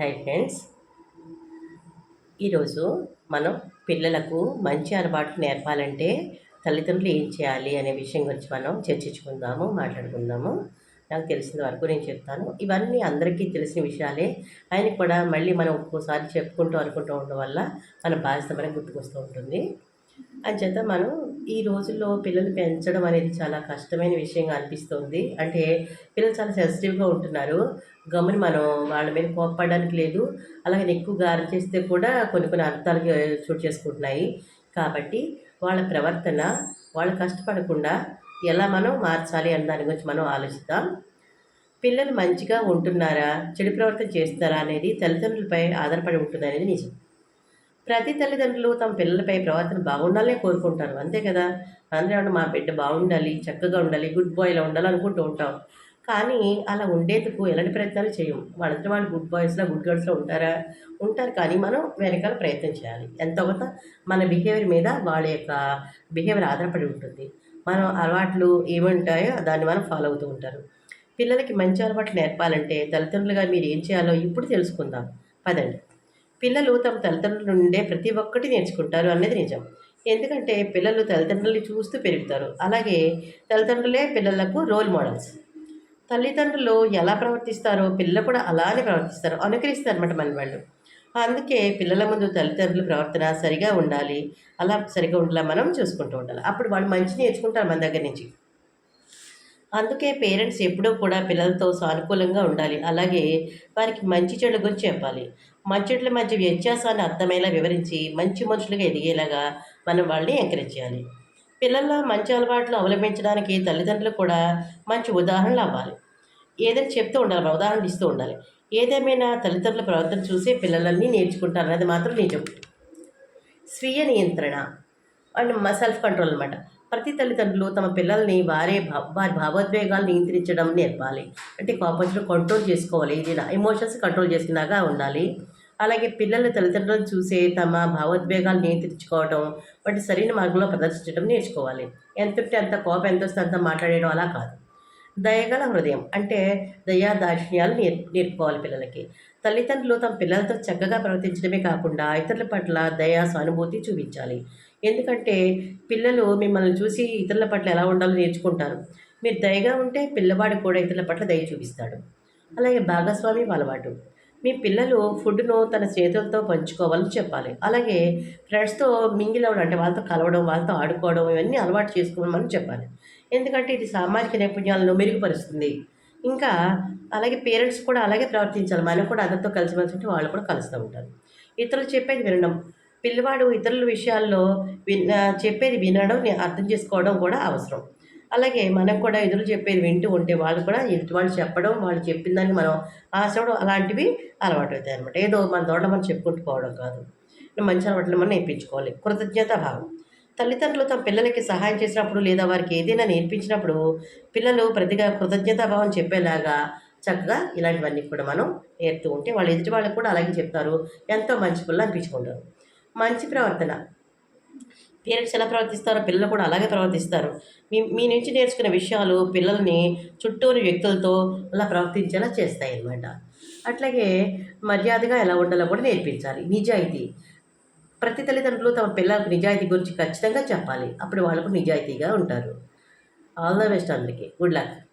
Hi friends. ఈరోజు మనం పిల్లలకు మంచి అలవాట్లు నేర్పాలంటే తల్లిదండ్రులు ఏం చేయాలి అనే విషయం గురించి మనం చర్చించుకుందాము మాట్లాడుకుందాము. నాకు తెలిసిన వరకు నేను చెప్తాను. ఇవన్నీ అందరికీ తెలిసిన విషయాలే. ఆయన కూడా మళ్ళీ మనం ఒక్కోసారి చెప్పుకుంటూ అనుకుంటూ ఉండడం వల్ల మన బాధ్యత మనకు గుర్తుకొస్తూ ఉంటుంది. అంచేత మనం ఈ రోజుల్లో పిల్లలు పెంచడం అనేది చాలా కష్టమైన విషయంగా అనిపిస్తుంది. అంటే పిల్లలు చాలా సెన్సిటివ్గా ఉంటున్నారు. గమని మనం వాళ్ళ మీద కోప్పడడానికి లేదు. అలాగే ఎక్కువ గారం చేస్తే కూడా కొన్ని కొన్ని అర్థాలకి చోటు చేసుకుంటున్నాయి. కాబట్టి వాళ్ళ ప్రవర్తన వాళ్ళు కష్టపడకుండా ఎలా మనం మార్చాలి అన్న దాని గురించి మనం ఆలోచిద్దాం. పిల్లలు మంచిగా ఉంటున్నారా? చెడు ప్రవర్తన చేస్తారా అనేది తల్లిదండ్రులపై ఆధారపడి ఉంటుంది అనేది నిజం. ప్రతి తల్లిదండ్రులు తమ పిల్లలపై ప్రవర్తన బాగుండాలనే కోరుకుంటారు. అంతే కదా? అందరూ మా బిడ్డ బాగుండాలి చక్కగా ఉండాలి గుడ్ బాయ్లో ఉండాలి అనుకుంటూ ఉంటాం. కానీ అలా ఉండేందుకు ఎలాంటి ప్రయత్నాలు చేయం వాళ్ళంతా వాళ్ళు గుడ్ బాయ్స్లో గుడ్ గర్ల్స్లో ఉంటారా? ఉంటారు కానీ మనం వెనకాల ప్రయత్నం చేయాలి. ఎంత కొంత మన బిహేవియర్ మీద వాళ్ళ యొక్క బిహేవియర్ ఆధారపడి ఉంటుంది. మనం అలవాట్లు ఏముంటాయో దాన్ని మనం ఫాలో అవుతూ ఉంటారు. పిల్లలకి మంచి అలవాట్లు నేర్పాలంటే తల్లిదండ్రులుగా మీరు ఏం చేయాలో ఇప్పుడు తెలుసుకుందాం. పదండి. పిల్లలు తమ తల్లిదండ్రుల నుండే ప్రతి ఒక్కటి నేర్చుకుంటారు అనేది నిజం. ఎందుకంటే పిల్లలు తల్లిదండ్రుల్ని చూస్తూ పెరుగుతారు. అలాగే తల్లిదండ్రులే పిల్లలకు రోల్ మోడల్స్ తల్లిదండ్రులు ఎలా ప్రవర్తిస్తారో పిల్లలు కూడా అలానే ప్రవర్తిస్తారు. అనుకరిస్తారు అనమాట మన వాళ్ళు. అందుకే పిల్లల ముందు తల్లిదండ్రుల ప్రవర్తన సరిగా ఉండాలి. అలా సరిగా ఉండాలి మనం చూసుకుంటూ ఉండాలి. అప్పుడు వాళ్ళు మంచి నేర్చుకుంటారు మన దగ్గర నుంచి. అందుకే పేరెంట్స్ ఎప్పుడూ కూడా పిల్లలతో సానుకూలంగా ఉండాలి. అలాగే వారికి మంచి చెడు గురించి చెప్పాలి. మంచిట్ల మధ్య వ్యత్యాసాన్ని అర్థమయ్యేలా వివరించి మంచి మనుషులుగా ఎదిగేలాగా మనం వాళ్ళని ఎంకరేజ్ చేయాలి. పిల్లల్లో మంచి అలవాట్లు అవలంబించడానికి తల్లిదండ్రులు కూడా మంచి ఉదాహరణలు అవ్వాలి. ఏదైనా చెప్తూ ఉండాలి ఉదాహరణలు ఇస్తూ ఉండాలి. ఏదేమైనా తల్లిదండ్రుల ప్రవర్తన చూసి పిల్లలన్నీ నేర్చుకుంటారు అనేది మాత్రం నిజం. స్వీయ నియంత్రణ అండ్ సెల్ఫ్ కంట్రోల్ అనమాట ప్రతి తల్లిదండ్రులు తమ పిల్లల్ని వారే వారి భావోద్వేగాలు నియంత్రించడం నేర్పాలి. అంటే కోపంలో కంట్రోల్ చేసుకోవాలి. ఇది ఎమోషన్స్ కంట్రోల్ చేసుకున్నాగా ఉండాలి. అలాగే పిల్లల తల్లిదండ్రులను చూసే తమ భావోద్వేగాలు నియంత్రించుకోవడం వాటి సరైన మార్గంలో ప్రదర్శించడం నేర్చుకోవాలి. ఎంతంటే అంత కోపం ఎంత వస్తే అంత మాట్లాడడం అలా కాదు. దయగల హృదయం అంటే దయా దాక్షిణ్యాలు నేర్ నేర్పుకోవాలి పిల్లలకి. తల్లిదండ్రులు తమ పిల్లలతో చక్కగా ప్రవర్తించడమే కాకుండా ఇతరుల పట్ల దయా సానుభూతి చూపించాలి. ఎందుకంటే పిల్లలు మిమ్మల్ని చూసి ఇతరుల పట్ల ఎలా ఉండాలో నేర్చుకుంటారు. మీరు దయగా ఉంటే పిల్లవాడు కూడా ఇతరుల పట్ల దయ చూపిస్తాడు. అలాగే భాగస్వామి అలవాటు. మీ పిల్లలు ఫుడ్ను తన చేతులతో పంచుకోవాలని చెప్పాలి. అలాగే ఫ్రెండ్స్తో మింగిల్ అవ్వడం అంటే వాళ్ళతో కలవడం వాళ్ళతో ఆడుకోవడం ఇవన్నీ అలవాటు చేసుకోమని చెప్పాలి. ఎందుకంటే ఇది సామాజిక నైపుణ్యాలను మెరుగుపరుస్తుంది. ఇంకా అలాగే పేరెంట్స్ కూడా అలాగే ప్రవర్తించాలి. మనం కూడా అందరితో కలిసి ఉంటే వాళ్ళు కూడా కలుస్తూ ఉంటారు. ఇతరులు చెప్పేది వినడం పిల్లవాడు ఇతరుల విషయాల్లో విన్ చెప్పేది వినడం అర్థం చేసుకోవడం కూడా అవసరం. అలాగే మనకు కూడా ఎదురు చెప్పేది వింటూ ఉంటే వాళ్ళు కూడా ఎదుటి వాళ్ళు చెప్పడం వాళ్ళు చెప్పిన దానికి మనం ఆశపడం అలాంటివి అలవాటు అవుతాయి అనమాట ఏదో మన తోట మనం చెప్పుకుంటూ పోవడం కాదు. మంచి అలవాట్లు మనం నేర్పించుకోవాలి. కృతజ్ఞత భావం తల్లిదండ్రులు తమ పిల్లలకి సహాయం చేసినప్పుడు లేదా వారికి ఏదైనా నేర్పించినప్పుడు పిల్లలు ప్రతిగా కృతజ్ఞతాభావం చెప్పేలాగా చక్కగా ఇలాంటివన్నీ కూడా మనం నేర్పుతూ ఉంటే వాళ్ళు ఎదుటి వాళ్ళకి కూడా అలాగే చెప్తారు. ఎంతో మంచి పిల్లలు అనిపించుకుంటారు. మంచి ప్రవర్తన. పేరెంట్స్ ఎలా ప్రవర్తిస్తారో పిల్లలు కూడా అలాగే ప్రవర్తిస్తారు. మీ మీ నుంచి నేర్చుకునే విషయాలు పిల్లల్ని చుట్టూరు వ్యక్తులతో అలా ప్రవర్తించేలా చేస్తాయి అన్నమాట అట్లాగే మర్యాదగా ఎలా ఉండాలో కూడా నేర్పించాలి. నిజాయితీ. ప్రతి తల్లిదండ్రులు తమ పిల్లలకు నిజాయితీ గురించి ఖచ్చితంగా చెప్పాలి. అప్పుడు వాళ్ళకు నిజాయితీగా ఉంటారు. ఆల్ ద బెస్ట్ అందరికీ. Good luck